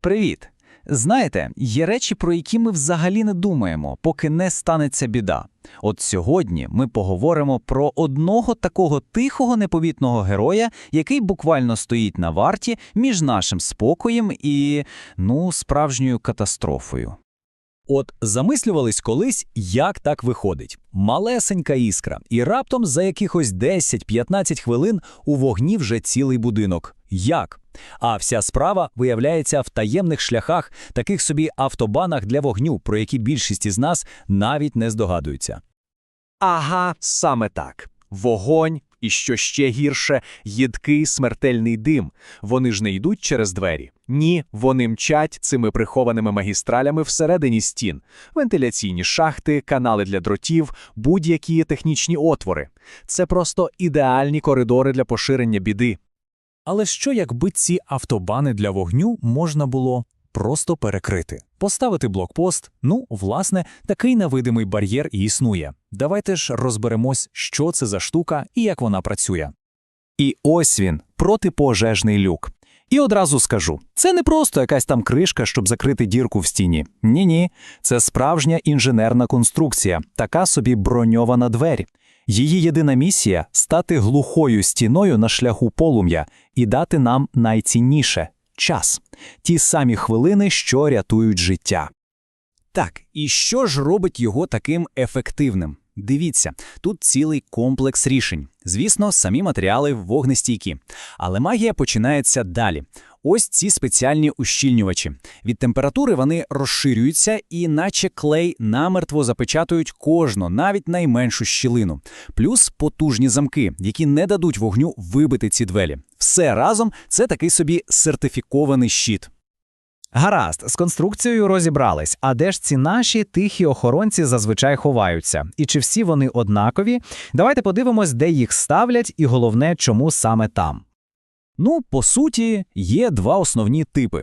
Привіт! Знаєте, є речі, про які ми взагалі не думаємо, поки не станеться біда. От сьогодні ми поговоримо про одного такого тихого непомітного героя, який буквально стоїть на варті між нашим спокоєм і, ну, справжньою катастрофою. От замислювались колись, як так виходить. Малесенька іскра, і раптом за якихось 10-15 хвилин у вогні вже цілий будинок. Як? А вся справа виявляється в таємних шляхах, таких собі автобанах для вогню, про які більшість із нас навіть не здогадуються. Ага, саме так. Вогонь і, що ще гірше, їдкий смертельний дим. Вони ж не йдуть через двері. Ні, вони мчать цими прихованими магістралями всередині стін. Вентиляційні шахти, канали для дротів, будь-які технічні отвори. Це просто ідеальні коридори для поширення біди. Але що якби ці автобани для вогню можна було просто перекрити? Поставити блокпост? Ну, власне, такий невидимий бар'єр і існує. Давайте ж розберемось, що це за штука і як вона працює. І ось він, протипожежний люк. І одразу скажу, це не просто якась там кришка, щоб закрити дірку в стіні. Ні-ні, це справжня інженерна конструкція, така собі броньована двері. Її єдина місія стати глухою стіною на шляху полум'я і дати нам найцінніше час, ті самі хвилини, що рятують життя. Так, і що ж робить його таким ефективним? Дивіться, тут цілий комплекс рішень. Звісно, самі матеріали вогнестійкі. Але магія починається далі. Ось ці спеціальні ущільнювачі. Від температури вони розширюються і, наче клей, намертво запечатують кожну, навіть найменшу щілину. Плюс потужні замки, які не дадуть вогню вибити ці двері. Все разом це такий собі сертифікований щит. Гаразд, з конструкцією розібрались. А де ж ці наші тихі охоронці зазвичай ховаються? І чи всі вони однакові? Давайте подивимось, де їх ставлять, і головне, чому саме там. Ну, по суті, є два основні типи.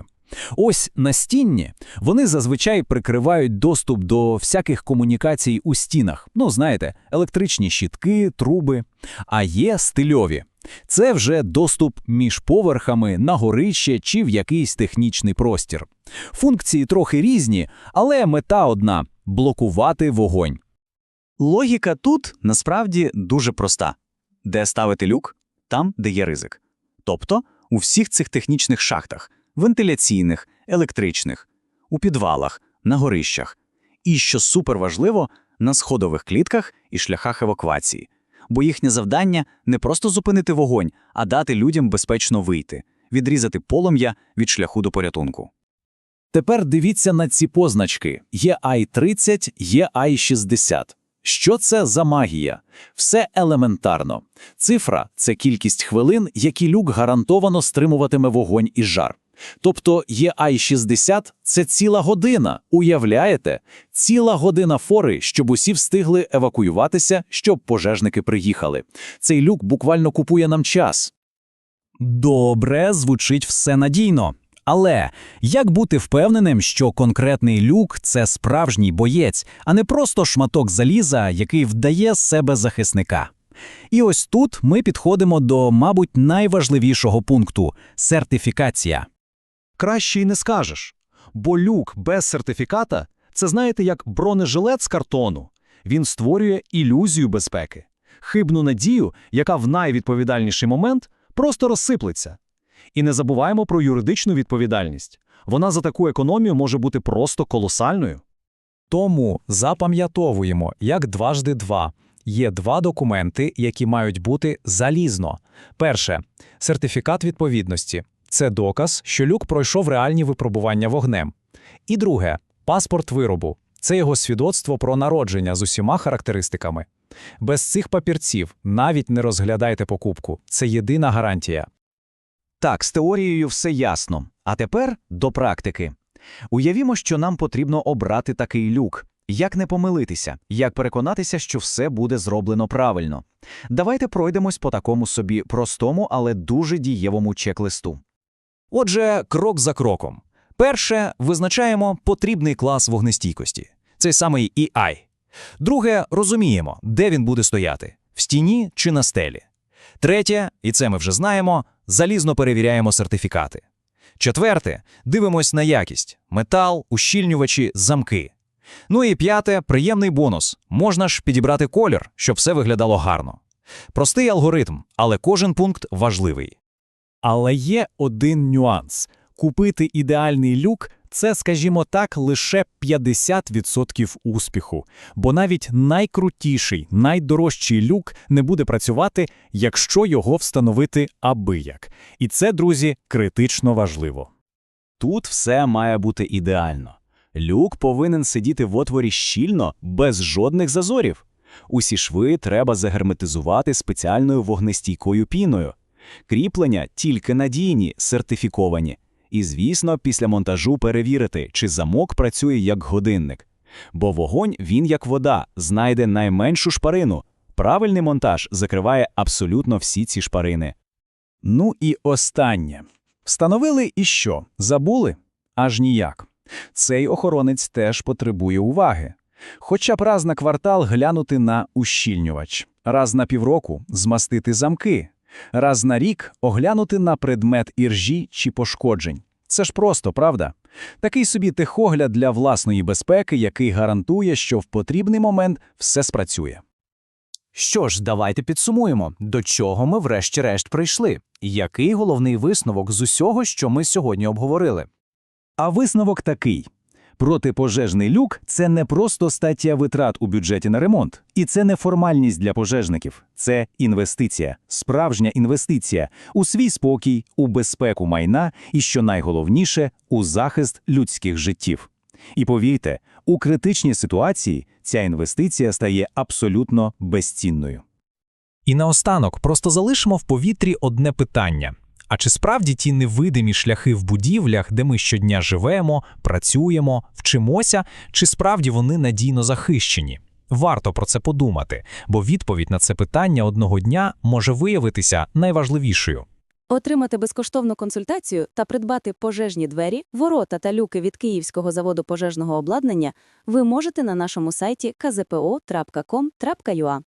Ось настінні вони зазвичай прикривають доступ до всяких комунікацій у стінах. Ну, знаєте, електричні щітки, труби. А є стильові. Це вже доступ між поверхами на горище чи в якийсь технічний простір. Функції трохи різні, але мета одна блокувати вогонь. Логіка тут насправді дуже проста: де ставити люк, там, де є ризик. Тобто у всіх цих технічних шахтах вентиляційних, електричних, у підвалах, на горищах. І, що суперважливо, на сходових клітках і шляхах евакуації. Бо їхнє завдання не просто зупинити вогонь, а дати людям безпечно вийти, відрізати полум'я від шляху до порятунку. Тепер дивіться на ці позначки: є Ай-30, є Ай-60. Що це за магія? Все елементарно. Цифра це кількість хвилин, які люк гарантовано стримуватиме вогонь і жар. Тобто ЄАЙ-60 – це ціла година, уявляєте? Ціла година фори, щоб усі встигли евакуюватися, щоб пожежники приїхали. Цей люк буквально купує нам час. Добре, звучить все надійно. Але як бути впевненим, що конкретний люк це справжній боєць, а не просто шматок заліза, який вдає себе захисника? І ось тут ми підходимо до, мабуть, найважливішого пункту сертифікація. Краще й не скажеш. Бо люк без сертифіката це, знаєте, як бронежилет з картону. Він створює ілюзію безпеки, хибну надію, яка в найвідповідальніший момент просто розсиплеться. І не забуваємо про юридичну відповідальність. Вона за таку економію може бути просто колосальною. Тому запам'ятовуємо, як дважди два. Є два документи, які мають бути залізно. Перше сертифікат відповідності. Це доказ, що люк пройшов реальні випробування вогнем. І друге паспорт виробу. Це його свідоцтво про народження з усіма характеристиками. Без цих папірців навіть не розглядайте покупку. Це єдина гарантія. Так, з теорією все ясно. А тепер до практики. Уявімо, що нам потрібно обрати такий люк. Як не помилитися, як переконатися, що все буде зроблено правильно. Давайте пройдемось по такому собі простому, але дуже дієвому чек-листу. Отже, крок за кроком. Перше, визначаємо потрібний клас вогнестійкості. Цей самий EI. Друге, розуміємо, де він буде стояти в стіні чи на стелі. Третє, і це ми вже знаємо, залізно перевіряємо сертифікати. Четверте дивимось на якість: метал, ущільнювачі, замки. Ну і п'яте приємний бонус. Можна ж підібрати колір, щоб все виглядало гарно. Простий алгоритм, але кожен пункт важливий. Але є один нюанс. Купити ідеальний люк – це, скажімо так, лише 50% успіху. Бо навіть найкрутіший, найдорожчий люк не буде працювати, якщо його встановити абияк. І це, друзі, критично важливо. Тут все має бути ідеально. Люк повинен сидіти в отворі щільно, без жодних зазорів. Усі шви треба загерметизувати спеціальною вогнестійкою піною. Кріплення тільки надійні, сертифіковані. І, звісно, після монтажу перевірити, чи замок працює як годинник. Бо вогонь, він як вода, знайде найменшу шпарину. Правильний монтаж закриває абсолютно всі ці шпарини. Ну і останнє. Встановили і що? Забули? Аж ніяк. Цей охоронець теж потребує уваги. Хоча б раз на квартал глянути на ущільнювач, раз на півроку змастити замки, раз на рік оглянути на предмет іржі чи пошкоджень. Це ж просто, правда? Такий собі техогляд для власної безпеки, який гарантує, що в потрібний момент все спрацює. Що ж, давайте підсумуємо, до чого ми врешті-решт прийшли. Який головний висновок з усього, що ми сьогодні обговорили? А висновок такий. Протипожежний люк – це не просто стаття витрат у бюджеті на ремонт. І це не формальність для пожежників. Це інвестиція, справжня інвестиція у свій спокій, у безпеку майна і, що найголовніше, у захист людських життів. І повірте, у критичній ситуації ця інвестиція стає абсолютно безцінною. І наостанок просто залишимо в повітрі одне питання. А чи справді ті невидимі шляхи в будівлях, де ми щодня живемо, працюємо, вчимося, чи справді вони надійно захищені? Варто про це подумати, бо відповідь на це питання одного дня може виявитися найважливішою. Отримати безкоштовну консультацію та придбати пожежні двері, ворота та люки від Київського заводу пожежного обладнання ви можете на нашому сайті kzpo.com.ua.